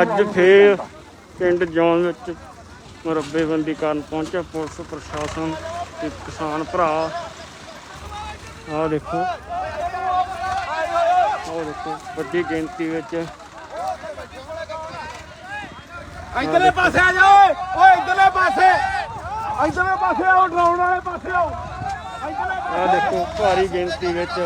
ਅੱਜ ਫੇਰ ਪਿੰਡ ਜੌਨ ਵਿੱਚ ਮੁਰੱਬੇਬੰਦੀ ਕਰਨ ਪਹੁੰਚਿਆ ਪੁਲਿਸ ਪ੍ਰਸ਼ਾਸਨ ਤੇ ਕਿਸਾਨ ਭਰਾ। ਆਹ ਦੇਖੋ। ਆਹ ਦੇਖੋ ਵੱਡੀ ਗਿਣਤੀ ਵਿੱਚ। ਇਧਰਲੇ ਪਾਸੇ ਆ ਜਾਓ। ਓਏ ਇਧਰਲੇ ਪਾਸੇ। ਇਧਰਲੇ ਪਾਸੇ ਆਓ ਡਰਾਉਣ ਵਾਲੇ ਪਾਸੇ ਆਓ। ਆਹ ਦੇਖੋ ਭਾਰੀ ਗਿਣਤੀ ਵਿੱਚ।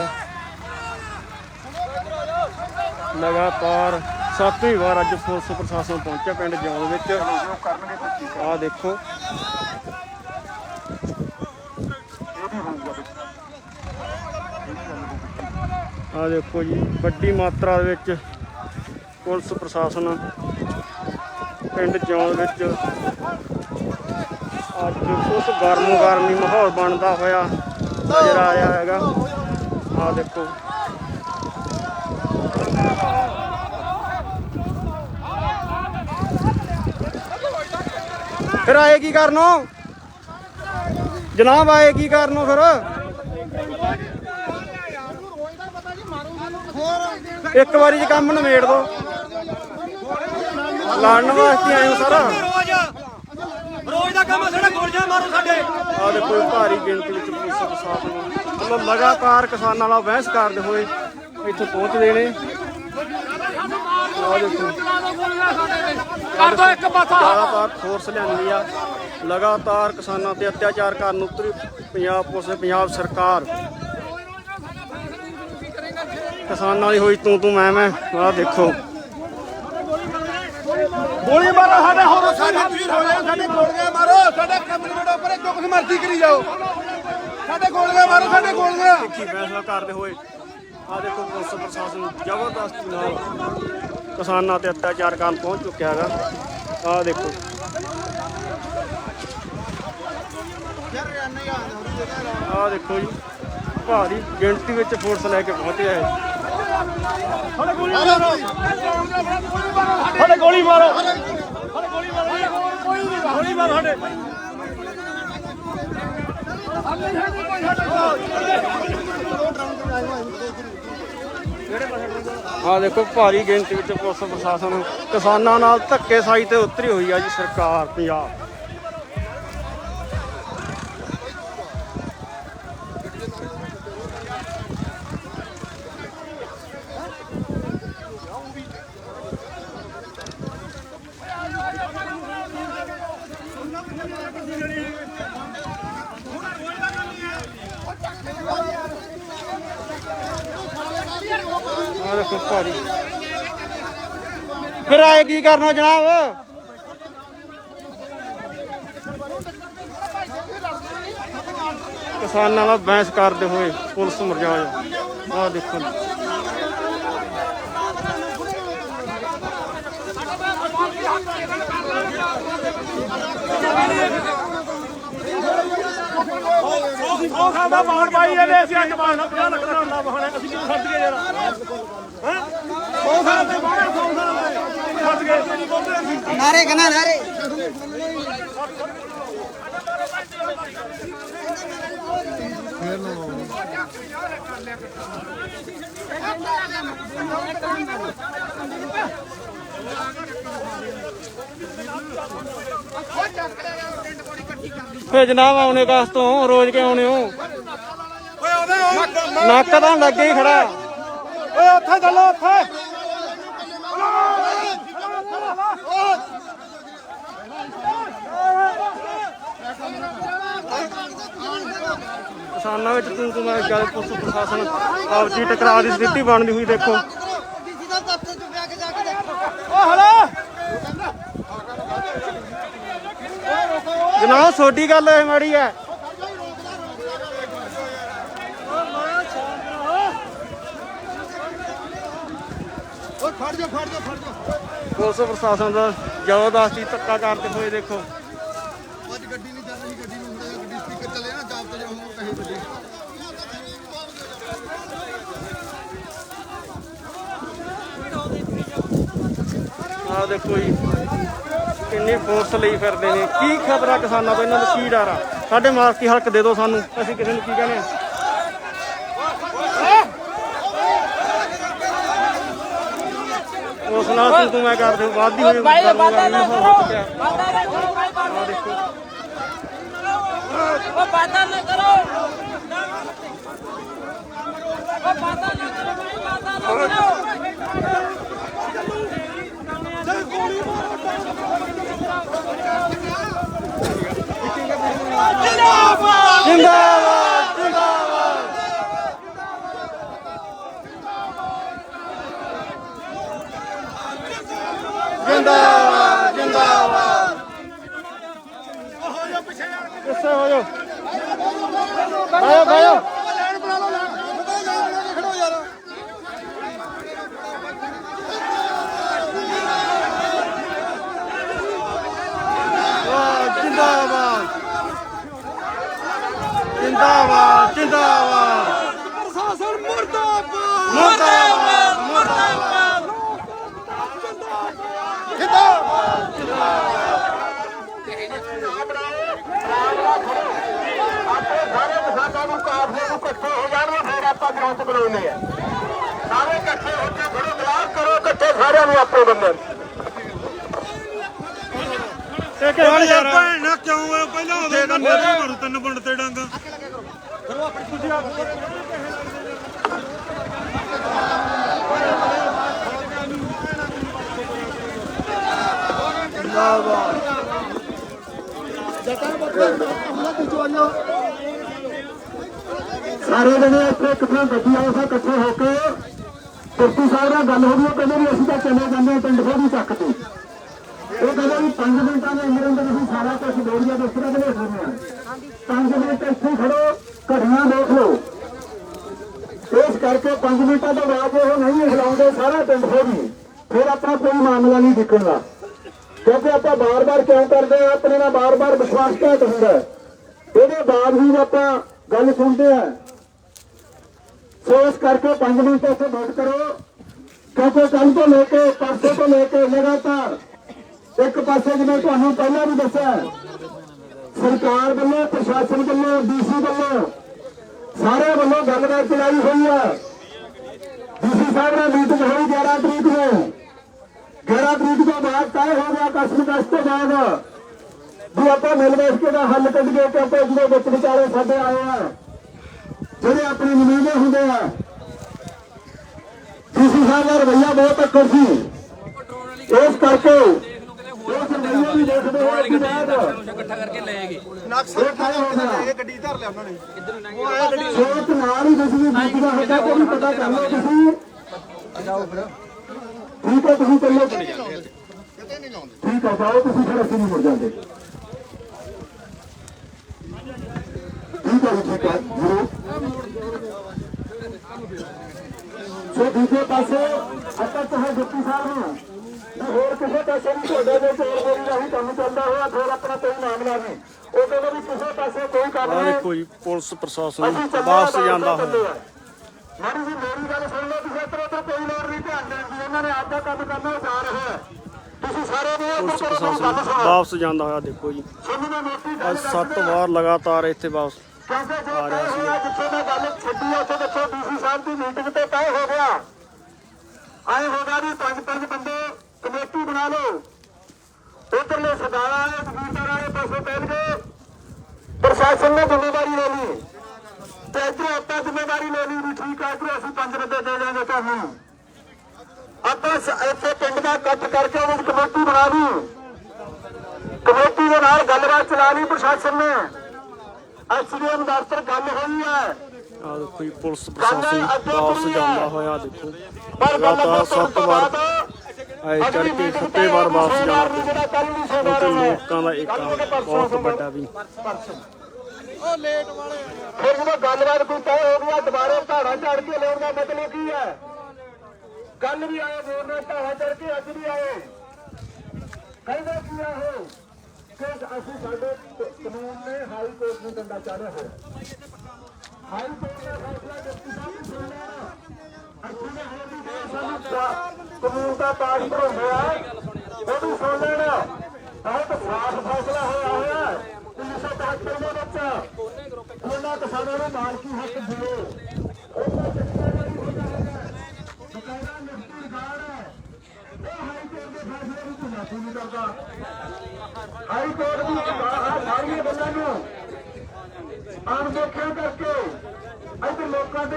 ਲਗਾਤਾਰ ਸੱਤਵੀਂ ਵਾਰ ਅੱਜ ਪੁਲਿਸ ਪ੍ਰਸ਼ਾਸਨ ਪਹੁੰਚਿਆ ਪਿੰਡ ਜੌਨ ਵਿੱਚ। ਆਹ ਦੇਖੋ। ਆਹ ਦੇਖੋ ਜੀ, ਵੱਡੀ ਮਾਤਰਾ ਦੇ ਵਿੱਚ ਪੁਲਿਸ ਪ੍ਰਸ਼ਾਸਨ ਪਿੰਡ ਜੌਨ ਵਿੱਚ। ਅੱਜ ਕੁਝ ਗਰਮੋ ਗਰਮੀ ਮਾਹੌਲ ਬਣਦਾ ਹੋਇਆ ਨਜ਼ਰ ਆ ਹੈਗਾ। ਆਹ ਦੇਖੋ। ਫਿਰ ਆਏ ਕੀ ਕਰਨੋ? ਜਨਾਬ ਆਏ ਕੀ ਕਰਨੋ ਫਿਰ? ਇੱਕ ਵਾਰੀ ਚ ਕੰਮ ਨਿਬੇੜ ਦੋ। ਲੜਨ ਵਾਸਤੇ ਆਏ ਹੋ ਸਾਰਾ। ਰੋਜ਼ ਦਾ ਕੰਮ ਆ ਸਾਡਾ ਗੋਲੀਆਂ ਮਾਰੋ ਸਾਡੇ। ਆਹ ਦੇਖੋ ਭਾਰੀ ਗਿਣਤੀ ਵਿੱਚ ਪੁਲਿਸ ਪ੍ਰਸ਼ਾਸਨ ਵੱਲੋਂ ਲਗਾਤਾਰ ਕਿਸਾਨਾਂ ਨਾਲ ਬਹਿਸ ਕਰਦੇ ਹੋਏ ਇੱਥੇ ਪਹੁੰਚਦੇ ਨੇ। ਕਰ ਦੋ ਇੱਕ ਪਾਸਾ ਲਗਾਤਾਰ ਫੋਰਸ ਲਿਆਂਦੀ ਆ। ਲਗਾਤਾਰ ਕਿਸਾਨਾਂ ਤੇ ਅਤਿਆਚਾਰ ਕਰਨ ਉਤਰੀ ਪੰਜਾਬ ਪੁਲਿਸ ਪੰਜਾਬ ਸਰਕਾਰ ਕਿਸਾਨਾਂ ਦੀ ਹੋਈ ਤੂੰ ਤੂੰ ਮੈਂ ਮੈਂ ਆਹ ਦੇਖੋ। ਗੋਲੀ ਮਾਰੋ ਸਾਡੇ ਹੋਰ ਸਾਡੇ ਵੀਰ ਹੋ ਜਾਓ ਸਾਡੇ ਗੋਲੀਆਂ ਮਾਰੋ ਸਾਡੇ ਕਮਰੇ ਉੱਪਰ ਜੋ ਕੁਝ ਮਰਜ਼ੀ ਕਰੀ ਜਾਓ। ਸਾਡੇ ਗੋਲੀਆਂ ਮਾਰੋ ਸਾਡੇ ਗੋਲੀਆਂ। ਕੀ ਫੈਸਲਾ ਕਰਦੇ ਹੋਏ ਆ ਦੇਖੋ ਪੁਲਿਸ ਪ੍ਰਸ਼ਾਸਨ ਜ਼ਬਰਦਸਤੀ ਨਾਲ ਕਿਸਾਨਾਂ ਤੇ ਅਤਿਆਚਾਰ ਕਰਨ ਪਹੁੰਚ ਚੁੱਕਿਆ ਹੈਗਾ। ਆ ਦੇਖੋ। ਆ ਦੇਖੋ ਜੀ ਭਾਰੀ ਗਿਣਤੀ ਵਿੱਚ ਫੋਰਸ ਲੈ ਕੇ ਪਹੁੰਚਿਆ ਹੈ ਸਾਡੇ ਗੋਲੀ ਮਾਰੋ ਸਾਡੇ ਗੋਲੀ ਮਾਰੋ। ਸਾਡੇ ਗੋਲੀ ਮਾਰੋ। ਗੋਲੀ ਮਾਰੋ ਸਾਡੇ। ਆ ਦੇਖੋ ਭਾਰੀ ਗਿਣਤੀ ਵਿੱਚ ਪੁਲਿਸ ਪ੍ਰਸ਼ਾਸਨ ਕਿਸਾਨਾਂ ਨਾਲ ਧੱਕੇ ਤੇ ਉਤਰੀ ਹੋਈ ਆ ਜੀ ਸਰਕਾਰ ਪੰਜਾਬ। ਆ ਦੇਖੋ ਭਾਰੀ ਫਿਰ ਆਏ ਕੀ ਕਰਨਾ ਜਨਾਬ? ਕਿਸਾਨਾਂ ਨਾਲ ਬਹਿਸ ਕਰਦੇ ਹੋਏ ਪੁਲਿਸ ਮਰਜਾਜ ਆ ਦੇਖੋ ਉਹ ਖਾਂਦਾ ਬਾਹਰ ਪਾਈ ਇਹਨੇ ਅਸੀਂ ਅੱਜ ਬਾਹਰ 50 ਲੱਖ ਦਾ ਹੁੰਦਾ ਬਹਾਨਾ ਅਸੀਂ ਕਿਉਂ ਛੱਡ ਗਏ ਯਾਰ? ਹੈ? ਉਹ ਖਾਂਦੇ ਬਾਹਰ ਸੌ ਸਾਲ ਦੇ ਛੱਡ ਗਏ। ਨਾਰੇ ਕਨਾ ਨਾਰੇ। ਫੇ ਜਨਾਬ ਆਉਣੇ ਕਾਸ ਤੋਂ? ਰੋਜ਼ ਕੇ ਆਉਣੇ ਹੋ? ਓਏ ਉਹਦੇ ਨੱਕ ਤਾਂ ਲੱਗੇ ਹੀ ਖੜਾ। ਓਏ ਉੱਥੇ ਚੱਲੋ ਉੱਥੇ। ਕਿਸਾਨਾਂ ਵਿੱਚ ਤੂੰ ਤੂੰ ਮੈਂ ਗੱਲ ਪੁਲਿਸ ਪ੍ਰਸ਼ਾਸਨ ਆਪਸੀ ਟਕਰਾਅ ਦੀ ਸਥਿਤੀ ਬਣਦੀ ਹੋਈ ਦੇਖੋ ਡੀਸੀ ਦਾ ਦਫ਼ਤਰ ਚ ਬੈ ਕੇ ਜਾ ਕੇ ਦੇਖੋ ਓ ਹਲੋ ਜਨਾਬ ਛੋਟੀ ਗੱਲ ਇਹ ਮਾੜੀ ਹੈ ਓਏ ਫੜ ਜਾ ਫੜ ਜਾ ਫੜ ਜਾ। ਪੁਲਿਸ ਪ੍ਰਸ਼ਾਸਨ ਦਾ ਜ਼ਬਰਦਸਤੀ ਧੱਕਾ ਕਰਦੇ ਹੋਏ ਦੇਖੋ। ਅੱਜ ਗੱਡੀ ਨਹੀਂ ਚੱਲ ਰਹੀ ਗੱਡੀ ਨੂੰ ਥੋੜਾ ਜਿਹਾ ਗੱਡੀ ਸਪੀਕਰ ਚੱਲੇ ਨਾ ਜਾਬ ਤੇ ਜਾਊਂਗਾ ਕਹੇ ਗੱਡੀ ਆਹ ਦੇਖੋ ਜੀ। ਕਿੰਨੀ ਫੋਰਸ ਲਈ ਫਿਰਦੇ ਨੇ? ਕੀ ਖਬਰਾਂ ਕਿਸਾਨਾਂ ਤੋਂ? ਇਹਨਾਂ ਨੂੰ ਕੀ ਡਰ ਆ? ਸਾਡੇ ਮਾਲਕੀ ਹੱਕ ਦੇ ਦਿਓ ਸਾਨੂੰ। ਅਸੀਂ ਕਿਸੇ ਨੂੰ ਕੀ ਕਹਿੰਦੇ ਆ? ਉਸ ਨਾਲ ਤੂੰ ਤੂੰ ਮੈਂ ਹੋਈ ਬਾਤਾਂ ਨਾ ਕਰੋ। ਬਾਤਾਂ ਨਾ ਕਰੋ ਭਾਈ ਬਾਤਾਂ ਨਾ ਕਰੋ। ਉਹ ਬਾਤਾਂ ਨਾ ਕਰੋ। ਉਹ ਬਾਤਾਂ ਨਾ ਕਰੋ ਭਾਈ ਬਾਤਾਂ ਨਾ ਕਰੋ। 加油。ਫਿਰ ਗ੍ਰਾਂਟ ਬਣਾਉਣੇ ਆ। ਸਾਰੇ ਇਕੱਠੇ ਹੋ ਕੇ ਬੜੋ ਬਲਾਕ ਕਰੋ ਇਕੱਠੇ ਸਾਰਿਆਂ ਨੂੰ ਆਪੇ ਬੰਦੇ ਇਹ ਕਿਹੜਾ ਯਾਰ। ਭੈਣ ਨਾ ਕਿਉਂ ਹੋਇਆ ਪਹਿਲਾਂ ਉਹਦੇ ਨਾਲ ਮੇਰੇ ਮਾਰੂ ਤਿੰਨ ਪੁੰਡ ਤੇ ਡਾਂਗਾ। ਸਾਰੇ ਜਣੇ ਇੱਥੇ ਇਕੱਠੇ ਗੱਡੀ ਆਏ ਸਾ ਇਕੱਠੇ ਹੋ ਕੇ। ਕੁਰਤੀ ਸਾਹਿਬ ਨਾਲ ਗੱਲ ਹੋ ਗਈ ਕਹਿੰਦੇ ਵੀ ਅਸੀਂ ਤਾਂ ਚਲੇ ਜਾਂਦੇ ਹਾਂ, ਪਿੰਡ ਫੋੜੀ ਚੱਕ ਤੋਂ ਉਹ ਕਹਿੰਦੇ ਵੀ 5 ਮਿੰਟਾਂ ਦੇ ਅੰਦਰ ਅੰਦਰ ਅਸੀਂ ਸਾਰਾ ਕੁਝ ਦੋੜੀਆ ਦੇ ਉੱਤੇ ਬਣੇ ਹੋਏ ਹਾਂ। 5 ਮਿੰਟ ਇੱਥੇ ਖੜੋ ਘੜੀਆਂ ਦੇਖ ਲਓ। ਇਸ ਕਰਕੇ 5 ਮਿੰਟਾਂ ਤੋਂ ਬਾਅਦ ਉਹ ਨਹੀਂ ਹਿਲਾਉਂਦੇ, ਸਾਰਾ ਪਿੰਡ ਫੋੜੀ ਫਿਰ ਆਪਣਾ ਕੋਈ ਮਾਮਲਾ ਨਹੀਂ ਦਿਖੇਗਾ ਕਿਉਂਕਿ ਆਪਾਂ ਬਾਰ-ਬਾਰ ਕਿਉਂ ਕਰਦੇ ਆ ਆਪਣੇ ਨਾਲ ਬਾਰ-ਬਾਰ ਵਿਸ਼ਵਾਸਘਾਤ ਹੁੰਦਾ ਹੈ। ਇਹਦੇ ਬਾਵਜੂਦ ਆਪਾਂ ਗੱਲ ਸੁਣਦੇ ਆ ਸੋ ਇਸ ਕਰਕੇ 5 ਮਿੰਟ ਇੱਥੇ ਨੋਟ ਕਰੋ। ਕਿਉਂਕਿ ਕੱਲ ਤੋਂ ਲੈ ਕੇ ਪਰਸੋਂ ਤੋਂ ਲੈ ਕੇ ਲਗਾਤਾਰ ਇੱਕ ਪਾਸੇ ਜਿਵੇਂ ਤੁਹਾਨੂੰ ਪਹਿਲਾਂ ਵੀ ਦੱਸਿਆ, ਸਰਕਾਰ ਵੱਲੋਂ, ਪ੍ਰਸ਼ਾਸਨ ਵੱਲੋਂ ਡੀਸੀ ਵੱਲੋਂ ਸਾਰੇ ਵੱਲੋਂ ਗੱਲਬਾਤ ਚਲਾਈ ਹੋਈ ਹੈ ਡੀਸੀ ਸਾਹਿਬ ਨਾਲ ਮੀਟਿੰਗ ਹੋਈ 11 ਤਰੀਕ ਨੂੰ। 11 ਤਰੀਕ ਤੋਂ ਬਾਅਦ ਤੈਅ ਹੋ ਗਿਆ ਕਸਮ ਕਸ ਤੋਂ ਬਾਅਦ ਵੀ ਆਪਾਂ ਮਿਲ ਬੈਠ ਕੇ ਦਾ ਹੱਲ ਕੱਢੀਏ ਕਿ ਆਪਾਂ ਜਿਹੜੇ ਵਿੱਚ ਵਿਚਾਲੇ ਸਾਡੇ ਆਏ ਆ। ਜਿਹੜੇ ਆਪਣੇ ਨੁਮਾਇੰਦੇ ਹੁੰਦੇ ਆ ਡੀਸੀ ਸਾਹਿਬ ਦਾ ਰਵਈਆ ਬਹੁਤ ਅੱਕੜ ਸੀ ਇਸ ਕਰਕੇ ਉਸ ਰਵਈਏ ਵੀ ਦੇਖਦੇ ਹੋਏ ਕਿ ਬਾਅਦ ਇਕੱਠਾ ਕਰਕੇ ਲੈ ਗਏ ਇਹ ਖੜੇ ਹੋ ਗਿਆ ਗੱਡੀ ਧਰ ਲਿਆ ਉਹਨਾਂ ਨੇ। ਸੋਚ ਨਾਲ ਹੀ ਤੁਸੀਂ ਬੀਬੀ ਦਾ ਹੁੰਦਾ ਕੋਈ ਪਤਾ ਕਰ ਲਓ ਤੁਸੀਂ। ਠੀਕ ਹੈ ਤੁਸੀਂ ਚੱਲੋ। ਠੀਕ ਹੈ ਜਾਓ ਤੁਸੀਂ ਫਿਰ ਅਸੀਂ ਨਹੀਂ ਮੁੜ ਜਾਂਦੇ। ਠੀਕ ਹੈ ਜੀ, ਠੀਕ ਹੈ ਜ਼ਰੂਰ ਸੋ ਦੂਜੇ ਪਾਸੇ ਆਪਾਂ ਚਾਹੇ ਡਿਪਟੀ ਸਾਹਿਬ ਨੂੰ ਵੀ ਹੋਰ ਕਿਸੇ ਪਾਸੇ ਵੀ ਤੁਹਾਡੇ ਦੇ ਚੋਰ ਬੋਲੀ ਦਾ ਹੀ ਕੰਮ ਚੱਲਦਾ ਹੋਇਆ ਫਿਰ ਆਪਣਾ ਕੋਈ ਮਾਮਲਾ ਨਹੀਂ ਉਹ ਕਹਿੰਦੇ ਵੀ ਕਿਸੇ ਪਾਸੇ ਕੋਈ ਕੰਮ ਆ ਨਹੀਂ ਦੇਖੋ ਜੀ ਪੁਲਿਸ ਪ੍ਰਸ਼ਾਸਨ ਵਾਪਸ ਜਾਂਦਾ ਹੋਇਆ। ਮਾੜੀ ਜੀ ਮੇਰੀ ਗੱਲ ਸੁਣ ਲਓ ਤੁਸੀਂ ਇੱਧਰ ਉੱਧਰ ਕੋਈ ਲੋੜ ਨਹੀਂ ਧਿਆਨ ਦੇਣ ਦੀ ਉਹਨਾਂ ਨੇ ਆਪਦਾ ਕੰਮ ਕਰਨਾ ਜਾ ਰਿਹਾ ਹੈ ਤੁਸੀਂ ਸਾਰੇ ਨੇ ਇੱਧਰ ਪੁਲਿਸ ਕਰੋ ਮੇਰੀ ਗੱਲ ਪ੍ਰਸ਼ਾਸਨ ਸੁਣੋ ਵਾਪਸ ਜਾਂਦਾ ਹੋਇਆ ਦੇਖੋ ਜੀ ਅੱਜ ਦੱਸ ਸੱਤ ਦਿਆਂ। ਵਾਰ ਲਗਾਤਾਰ ਇੱਥੇ ਵਾਪਸ ਕਿਉਂਕਿ ਜੋ ਤੈਅ ਹੋਇਆ ਜਿੱਥੇ ਮੈਂ ਗੱਲ ਛੱਡੀ ਆ, ਉੱਥੇ ਦੇਖੋ ਡੀਸੀ ਸਾਹਿਬ ਦੀ ਮੀਟਿੰਗ ਤੇ ਤੈਅ ਹੋ ਗਿਆ। ਆਏ ਹੋਗਾ ਵੀ ਪੰਜ ਪੰਜ ਬੰਦੇ ਕਮੇਟੀ ਬਣਾ ਲਓ। ਉਧਰਲੇ ਸਰਦਾਰ ਵਾਲੇ ਜ਼ਮੀਨਦਾਰ ਵਾਲੇ ਪਾਸੇ ਬੈਠ ਪ੍ਰਸ਼ਾਸਨ ਨੇ ਜ਼ਿੰਮੇਵਾਰੀ ਲੈ ਲਈ। ਤੇ ਇੱਧਰੋਂ ਆਪਾਂ ਜ਼ਿੰਮੇਵਾਰੀ ਲੈ ਲਈ ਵੀ ਠੀਕ ਆ ਇੱਧਰੋਂ ਅਸੀਂ ਪੰਜ ਬੰਦੇ ਦੇ ਜਾਵਾਂਗੇ ਤੁਹਾਨੂੰ ਆਪਾਂ ਇੱਥੇ ਪਿੰਡ ਦਾ ਇਕੱਠ ਕਰਕੇ ਉਹਦੀ ਕਮੇਟੀ ਬਣਾ ਲਈ। ਕਮੇਟੀ ਦੇ ਨਾਲ ਗੱਲਬਾਤ ਚਲਾ ਲਈ ਪ੍ਰਸ਼ਾਸਨ ਨੇ। ਐਸਡੀਐਮ ਦਫ਼ਤਰ ਗੱਲ ਹੋਈ ਹੈ। ਆ ਦੇਖੋ ਜੀ ਪੁਲਿਸ ਪ੍ਰਸ਼ਾਸਨ ਵਾਪਸ ਜਾਂਦਾ ਹੋਇਆ ਦੇਖੋ। ਪਰ ਗੱਲ ਲਗਾਤਾਰ ਸੱਤ ਵਾਰ ਆਏ ਚੜ ਕੇ ਸੱਤੇ ਵਾਰ ਵਾਪਸ ਜਾਣਾ ਪਿਆ ਕਿਉਂਕਿ ਲੋਕਾਂ ਦਾ ਇੱਕ ਬਹੁਤ ਵੱਡਾ ਵੀ। ਫਿਰ ਜਦੋਂ ਗੱਲਬਾਤ ਕੋਈ ਤੈਅ ਹੋ ਗਿਆ ਦੁਬਾਰੇ ਧਾੜਾ ਚੜ ਕੇ ਲਿਆਉਣ ਦਾ ਮਤਲਬ ਕੀ ਹੈ? ਕੱਲ ਵੀ ਆਏ ਬੋਲ ਰਹੇ ਧਾੜਾ ਚੜ ਕੇ ਅੱਜ ਵੀ ਆਏ। ਕਹਿੰਦੇ ਕੀ ਆ ਉਹ ਅਸੀਂ ਸਾਡੇ ਕਾਨੂੰਨ ਨੇ ਹਾਈ ਕੋਰਟ ਨੂੰ ਡੰਡਾ ਚਾੜਿਆ ਹੋਇਆ। ਹਾਈ ਕੋਰਟ ਦਾ ਫੈਸਲਾ ਡਿਪਟੀ ਸਾਹਿਬ ਨੇ ਸੁਣ ਨਾ ਅਸੀਂ ਨੇ ਹੋਰ ਵੀ ਸਾਨੂੰ ਕਾਨੂੰਨ ਦਾ ਪਾਸ ਪੜਾਉਂਦੇ ਆ ਉਹ ਵੀ ਸੁਣ ਲੈਣਾ ਬਹੁਤ ਸਾਫ਼ ਫੈਸਲਾ ਹੋਇਆ ਹੋਇਆ ਹੈ 1973 ਦੇ ਵਿੱਚ ਉਹਨਾਂ ਕਿਸਾਨਾਂ ਨੂੰ ਮਾਲਕੀ ਹੱਕ ਦਿਓ ਉਹਨਾਂ ਕਿਸਾਨਾਂ ਨੂੰ ਬਕਾਇਦਾ ਨਿਫਟੀ ਰਿਕਾਰਡ ਹੈ ਫੈਸਲੇ ਨੂੰ ਕੋਈ ਲਾਗੂ ਨਹੀਂ ਕਰਦਾ ਹਾਈ ਕੋਰਟ ਦੀ ਆਹ ਸਾਰੀਆਂ ਗੱਲਾਂ ਨੂੰ ਅਣਦੇਖਿਆ ਕਰਕੇ ਇੱਧਰ ਲੋਕਾਂ ਤੇ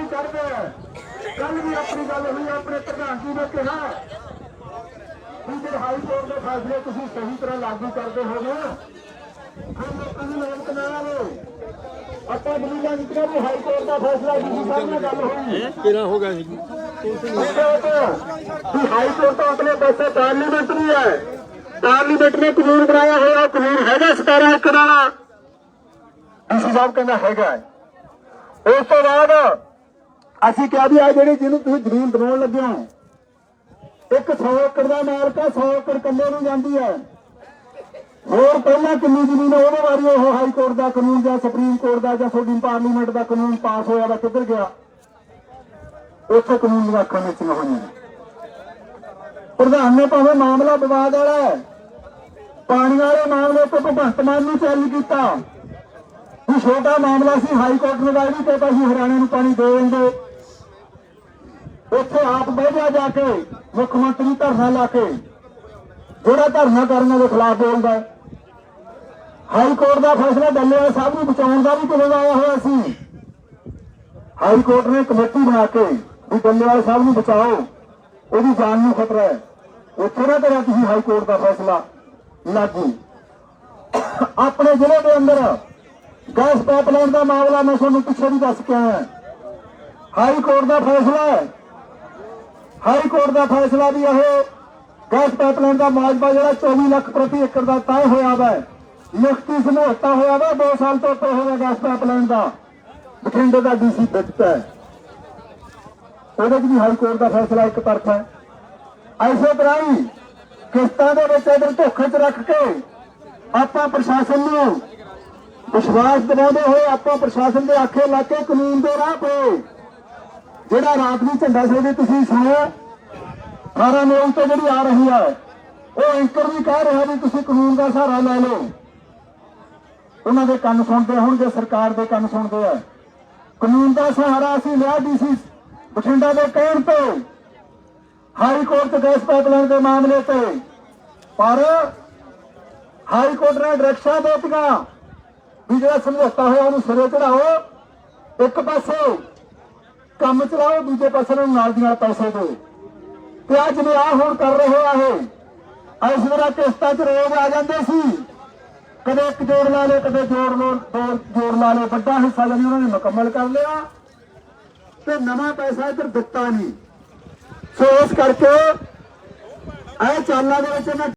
ਕੱਲ ਵੀ ਆਪਣੀ ਗੱਲ ਹੋਈ ਆਪਣੇ ਪ੍ਰਧਾਨ ਜੀ ਨੇ ਕਿਹਾ ਵੀ ਜੇ ਹਾਈ ਕੋਰਟ ਦੇ ਫੈਸਲੇ ਤੁਸੀਂ ਸਹੀ ਤਰ੍ਹਾਂ ਲਾਗੂ ਕਰਦੇ ਹੋ ਨਾ ਫਿਰ ਲੋਕਾਂ ਨੂੰ ਲੋਕ ਨਾ ਆਵੇ। ਆਪਾਂ ਦਲੀਲਾਂ ਦਿੱਤੀਆਂ ਵੀ ਹਾਈ ਕੋਰਟ ਦਾ ਫੈਸਲਾ ਜੀ ਸਾਹਿਬ ਨਾਲ ਗੱਲ ਹੋਈ। ਕਿਹੜਾ ਹੋ ਗਿਆ ਜੀ? ਵੀ ਹਾਈ ਕੋਰਟ ਤੋਂ ਆਪਣੇ ਪਾਸੇ ਪਾਰਲੀਮੈਂਟ ਵੀ ਹੈ। ਪਾਰਲੀਮੈਂਟ ਨੇ ਕਾਨੂੰਨ ਬਣਾਇਆ ਹੋਇਆ ਕਾਨੂੰਨ ਹੈਗਾ 17 ਏਕੜ ਵਾਲਾ। ਡੀਸੀ ਸਾਹਿਬ ਕਹਿੰਦਾ ਹੈਗਾ। ਉਸ ਤੋਂ ਬਾਅਦ ਅਸੀਂ ਕਿਹਾ ਵੀ ਆ ਜਿਹੜੀ ਜਿਹਨੂੰ ਤੁਸੀਂ ਜ਼ਮੀਨ ਬਣਾਉਣ ਲੱਗਿਆ ਇੱਕ 100 ਏਕੜ ਦਾ ਮਾਲਕ ਹੈ 100 ਏਕੜ ਕੱਲੇ ਨੂੰ ਜਾਂਦੀ ਹੈ ਹੋਰ ਪਹਿਲਾਂ ਕਿੰਨੀ ਜ਼ਮੀਨ ਉਹਦੇ ਵਾਰੀ ਉਹ ਹਾਈ ਕੋਰਟ ਦਾ ਕਾਨੂੰਨ ਜਾਂ ਸੁਪਰੀਮ ਕੋਰਟ ਦਾ ਜਾਂ ਤੁਹਾਡੀ ਪਾਰਲੀਮੈਂਟ ਦਾ ਕਾਨੂੰਨ ਪਾਸ ਹੋਇਆ ਵਾ, ਕਿੱਧਰ ਗਿਆ? ਉੱਥੇ ਕਾਨੂੰਨ ਦੀਆਂ ਅੱਖਾਂ ਵਿੱਚ ਹੋਈਆਂ। ਪ੍ਰਧਾਨ ਨੇ ਭਾਵੇਂ ਮਾਮਲਾ ਵਿਵਾਦ ਵਾਲਾ ਹੈ, ਪਾਣੀ ਵਾਲੇ ਮਾਮਲੇ ਤੋਂ ਭਗਵੰਤ ਮਾਨ ਨੂੰ ਚੈਲੰਜ ਕੀਤਾ। ਵੀ ਛੋਟਾ ਮਾਮਲਾ ਸੀ, ਹਾਈ ਕੋਰਟ ਨੇ ਗੱਲ ਨਹੀਂ ਕੀਤਾ ਸੀ ਹਰਿਆਣੇ ਨੂੰ ਪਾਣੀ ਦੇ ਦਿੰਦੇ। ਉੱਥੇ ਆਪ ਬਹਿ ਜਾ ਜਾ ਕੇ ਮੁੱਖ ਮੰਤਰੀ ਧਰਨਾ ਲਾ ਕੇ, ਜਿਹੜਾ ਧਰਨਾ ਕਰਨ ਦੇ ਖਿਲਾਫ ਬੋਲਦਾ ਹਾਈ ਕੋਰਟ ਦਾ ਫੈਸਲਾ ਡੱਲੇਵਾਲ ਸਾਹਿਬ ਨੂੰ ਬਚਾਉਣ ਦਾ ਵੀ ਕਿਵੇਂ ਆਇਆ ਹੋਇਆ ਸੀ। ਹਾਈ ਕੋਰਟ ਨੇ ਕਮੇਟੀ ਬਣਾ ਕੇ ਵੀ ਡੱਲੇਵਾਲ ਸਾਹਿਬ ਨੂੰ ਬਚਾਓ, ਉਹਦੀ ਜਾਨ ਨੂੰ ਖਤਰਾ ਹੈ। ਉੱਥੇ ਨਾ ਕਰਿਆ ਤੁਸੀਂ ਹਾਈ ਕੋਰਟ ਦਾ ਫੈਸਲਾ, ਲਾਗੂ। ਆਪਣੇ ਜ਼ਿਲ੍ਹੇ ਦੇ ਅੰਦਰ ਗੈਸ ਪਾਈਪਲਾਈਨ ਦਾ ਮਾਮਲਾ ਮੈਂ ਤੁਹਾਨੂੰ ਪਿੱਛੇ ਵੀ ਦੱਸ ਕੇ ਆਇਆ। ਹਾਈ ਕੋਰਟ ਦਾ ਫੈਸਲਾ ਹੈ। ਹਾਈ ਕੋਰਟ ਦਾ ਫੈਸਲਾ ਵੀ ਇਹ ਗੈਸ ਪਾਈਪਲਾਈਨ ਦਾ ਮਾਜਬਾ ਜਿਹੜਾ 24 ਲੱਖ ਪ੍ਰਤੀ ਏਕੜ ਦਾ ਤੈਅ ਹੋਇਆ ਵਾ। ਲਿਖਤੀ ਸਮਝੌਤਾ ਹੋਇਆ ਵਾ 2 ਸਾਲ ਤੋਂ ਉੱਤੇ ਹੋ ਗੈਸ ਪਾਈਪਲਾਈਨ ਦਾ। ਬਠਿੰਡੇ ਦਾ ਡੀਸੀ ਦਿੱਤਾ ਹੈ। ਉਹਦੇ 'ਚ ਵੀ ਹਾਈ ਕੋਰਟ ਦਾ ਫੈਸਲਾ ਇੱਕ ਤਰਫਾ ਹੈ। ਐਸੇ ਤਰ੍ਹਾਂ ਹੀ ਕਿਸ਼ਤਾਂ ਦੇ ਵਿੱਚ ਇਧਰ ਧੋਖੇ 'ਚ ਰੱਖ ਕੇ ਆਪਾਂ ਪ੍ਰਸ਼ਾਸਨ ਨੂੰ ਵਿਸ਼ਵਾਸ ਦਿਵਾਉਂਦੇ ਹੋਏ ਆਪਾਂ ਪ੍ਰਸ਼ਾਸਨ ਦੇ ਆਖੇ ਲਾ ਕੇ ਕਾਨੂੰਨ ਦੇ ਰਾਹ ਪਏ ਜਿਹੜਾ ਰਾਤ ਨੂੰ ਝੰਡਾ ਸੇਵੇ ਤੁਸੀਂ ਸੁਣਿਆ 18 ਨਿਊਜ਼ ਤੋਂ ਜਿਹੜੀ ਆ ਰਹੀ ਹੈ ਉਹ ਐਂਕਰ ਵੀ ਕਹਿ ਰਿਹਾ ਵੀ ਤੁਸੀਂ ਕਾਨੂੰਨ ਦਾ ਸਹਾਰਾ ਲੈ ਲਓ। ਉਹਨਾਂ ਦੇ ਕੰਨ ਸੁਣਦੇ ਹੋਣਗੇ, ਸਰਕਾਰ ਦੇ ਕੰਨ ਸੁਣਦੇ ਆ। ਕਾਨੂੰਨ ਦਾ ਸਹਾਰਾ ਅਸੀਂ ਲਿਆ ਡੀਸੀ ਬਠਿੰਡਾ ਦੇ ਕਹਿਣ ਤੇ। ਹਾਈ ਕੋਰਟ 'ਚ ਗੈਸ ਪਾਈਪਲਾਈਨ ਦੇ ਮਾਮਲੇ ਤੇ। ਪਰ ਹਾਈ ਕੋਰਟ ਨੇ ਡਾਇਰੈਕਸ਼ਨਾਂ ਦੇ ਦਿੱਤੀਆਂ ਵੀ ਜਿਹੜਾ ਸਮਝੌਤਾ ਹੋਇਆ, ਉਹਨੂੰ ਸਿਰੇ ਚੜਾਓ ਇੱਕ ਪਾਸੇ ਕੰਮ ਚਲਾਓ, ਦੂਜੇ ਪਾਸੇ ਨੂੰ ਨਾਲ ਦੀ ਨਾਲ ਪੈਸੇ ਦਿਓ। ਤੇ ਅੱਜ ਵੀ ਆ ਹੁਣ ਕਰ ਰਹੇ ਆ ਇਹ। ਇਸ ਤਰ੍ਹਾਂ ਕਿਸ਼ਤਾਂ 'ਚ ਰੋਜ਼ ਆ ਜਾਂਦੇ ਸੀ। ਕਦੇ ਇੱਕ ਜੋੜ ਲਾ ਲੇ ਕਦੇ ਜੋੜ ਲੋ ਦੋ ਜੋੜ ਲਾ ਲੇ ਵੱਡਾ ਹਿੱਸਾ ਜਾਨੀ ਉਹਨਾਂ ਨੇ ਮੁਕੰਮਲ ਕਰ ਲਿਆ। ਤੇ ਨਵਾਂ ਪੈਸਾ ਇੱਧਰ ਦਿੱਤਾ ਨਹੀਂ। ਸੋ ਇਸ ਕਰਕੇ ਇਹ ਚਾਲਾਂ ਦੇ ਵਿੱਚ ਇਹਨਾਂ